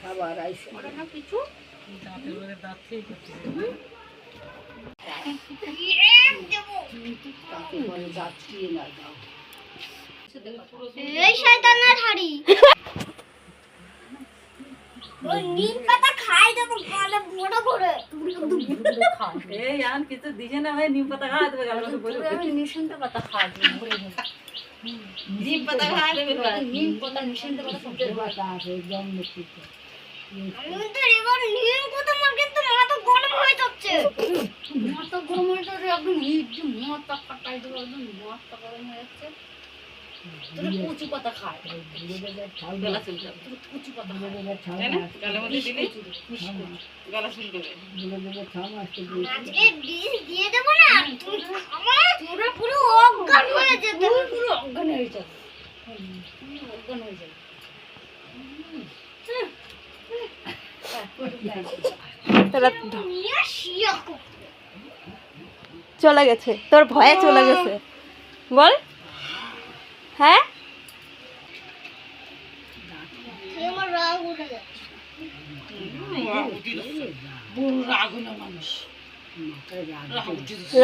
খাবার আইসে। যাও এই শয়তানের হাড়ি। ওই নিম পাতা খাই যাব গালে বড় করে এই আন কিছু দিছে না ভাই নিম পাতা খাওয়া দেবে গালের বলে আমি নিঃসন্দ পাতা খাওয়া নিম পাতা খাওয়া দেবে নিম পাতা নিঃসন্দ পাতা সবচেয়ে পাতা আছে একদম নিশ্চিত। আমি তো এবার নিম কথা আমার কিন্তু মাথা গরম হয়ে যাচ্ছে। মাথা গরম হয়ে যাচ্ছে একদম হিট মাথা কাটাই দেবো একদম মাথা গরম হয়ে যাচ্ছে। তোর কচু পাতা খায়। গলা চুলকাবে কচু পাতা তাই না? গালের মধ্যে দিলে গলা চুলকাবে আজকে বিষ দিয়ে দেবো না তুমি খাওয়া পুরো অজ্ঞান হয়ে যেতে পুরো অজ্ঞান হয়ে যাবে। অজ্ঞান হয়ে যাবে। নিয়ে শিয়া খুব চলে গেছে। তোর ভয়ে চলে গেছে। বল। হ্যাঁ?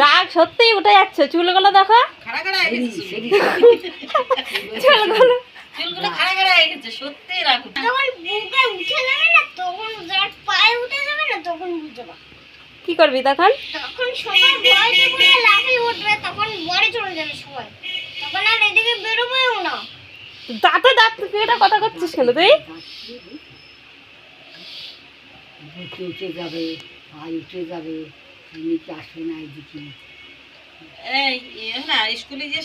রাগ সত্যিই উঠে যাচ্ছে। চুলগুলো দেখো। চুলগুলো সত্যি উঠে যাবে না তখন? পায়ে উঠে যাবে না তখন কি করবি তখন তখন সবাই উঠবে, তখন বাড়ি চলে যাবে সবাই। এদিকে বেরোবেও না। দাঁতে দাঁত এটা কথা করছিস কেন তুই? উঠে যাবে ভাই উঠে যাবে নিচে আসবে না এদিকে। এই না স্কুলে যে